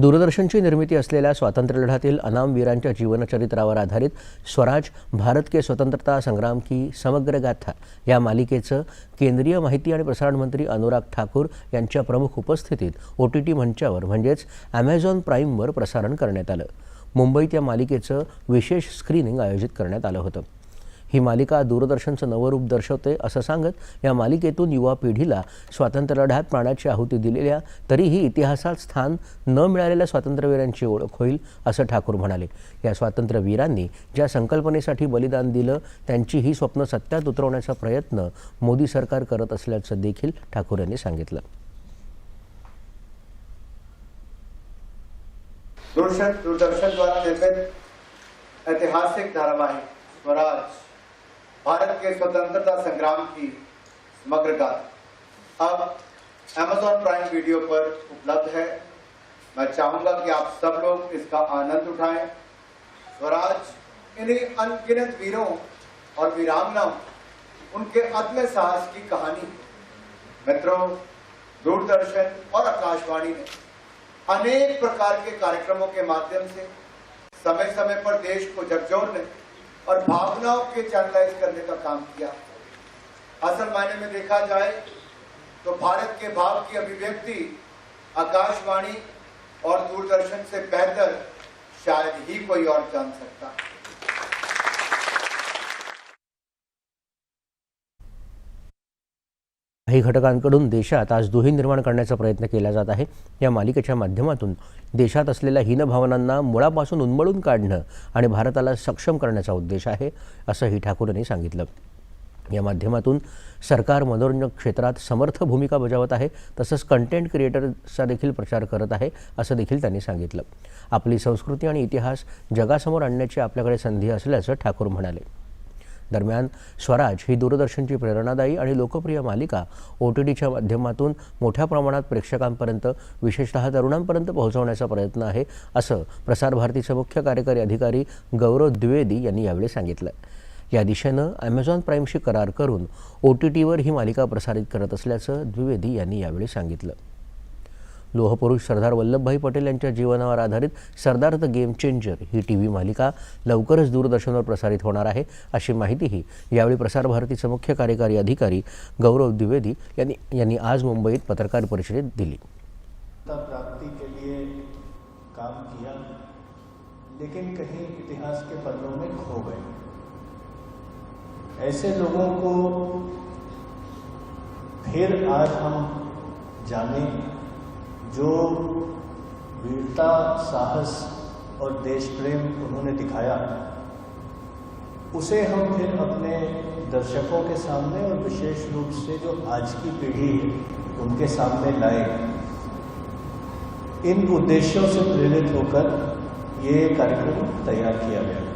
दूरदर्शनची निर्मिती असलेल्या स्वातंत्र्यलढ्यातील अनामवीरांच्या जीवनचरित्रावर आधारित स्वराज भारत के स्वतंत्रता संग्राम की समग्र गाथा या मालिकेचं केंद्रीय माहिती आणि प्रसारण मंत्री अनुराग ठाकूर यांच्या प्रमुख उपस्थितीत ओ टी टी मंचावर म्हणजेच ॲमेझॉन प्राईमवर प्रसारण करण्यात आलं. मुंबईत या मालिकेचं विशेष स्क्रीनिंग आयोजित करण्यात आलं होतं. ही मालिका दूरदर्शनचं नवं रूप दर्शवते असं सांगत या मालिकेतून युवा पिढीला स्वातंत्र्यलढ्यात प्राण्याची आहुती दिलेल्या तरीही इतिहासात स्थान न मिळालेल्या स्वातंत्र्यवीरांची ओळख होईल असं ठाकूर म्हणाले. या स्वातंत्र्यवीरांनी ज्या संकल्पनेसाठी बलिदान दिलं त्यांची ही स्वप्न सत्यात उतरवण्याचा प्रयत्न मोदी सरकार करत असल्याचं देखील ठाकूर यांनी सांगितलं. दूरदर्शन दूरदर्शन द्वारा निर्मित ऐतिहासिक धारावाहिक स्वराज भारत के स्वतंत्रता संग्राम की समग्र अब Amazon प्राइम वीडियो पर उपलब्ध है। मैं चाहूँगा कि आप सब लोग इसका आनंद उठाएँ। स्वराज, इन्हीं अनगिनत वीरों और वीरांगनाओं, उनके अदम्य साहस की कहानी। मित्रों, दूरदर्शन और आकाशवाणी ने अनेक प्रकार के कार्यक्रमों के माध्यम से समय समय पर देश को झकझोरने और भावनाओं के चैनलाइज करने का काम किया। असल मायने में देखा जाए तो भारत के भाव की अभिव्यक्ति आकाशवाणी और दूरदर्शन से बेहतर शायद ही कोई और जान सकता। है काही घटकांकडून देशात आज दुही निर्माण करण्याचा प्रयत्न केला जात आहे. या मालिकेच्या माध्यमातून देशात असलेल्या हीनभावनांना मुळापासून उन्मळून काढणं आणि भारताला सक्षम करण्याचा उद्देश आहे असंही ठाकूर यांनी सांगितलं. या माध्यमातून सरकार मनोरंजन क्षेत्रात समर्थ भूमिका बजावत आहे तसंच कंटेंट क्रिएटरचा देखील प्रचार करत आहे असं देखील त्यांनी सांगितलं. आपली संस्कृती आणि इतिहास जगासमोर आणण्याची आपल्याकडे संधी असल्याचं ठाकूर म्हणाले. दरम्यान स्वराज ही दूरदर्शनची प्रेरणादायी आणि लोकप्रिय मालिका ओ टी टीच्या माध्यमातून मोठ्या प्रमाणात प्रेक्षकांपर्यंत विशेषतः तरुणांपर्यंत पोहोचवण्याचा प्रयत्न आहे असं प्रसारभारतीचे मुख्य कार्यकारी अधिकारी गौरव द्विवेदी यांनी यावेळी सांगितलं. या दिशेनं ॲमेझॉन प्राईमशी करार करून ओ टी टीवर ही मालिका प्रसारित करत असल्याचं द्विवेदी यांनी यावेळी सांगितलं. लोहपुरुष सरदार वल्लभभाई पटेल यांच्या जीवनावर आधारित सरदार द गेम चेंजर ही टी व्ही मालिका लवकरच दूरदर्शनवर प्रसारित होणार आहे अशी माहितीही यावेळी प्रसारभारतीचे मुख्य कार्यकारी अधिकारी गौरव द्विवेदी यांनी यांनी आज मुंबईत पत्रकार परिषदेत दिली. प्राप्ति के लिए काम किया लेकिन कहीं इतिहास के पन्नों में खो गए। ऐसे लोगों को फिर आज हम जाने जो वीरता, साहस और देश प्रेम उन्होंने दिखाया, उसे हम फिर अपने दर्शकों के सामने और विशेष रूप से जो आज की पीढ़ी है, उनके सामने लाए। इन उद्देश्यों से प्रेरित होकर ये कार्यक्रम तैयार किया गया।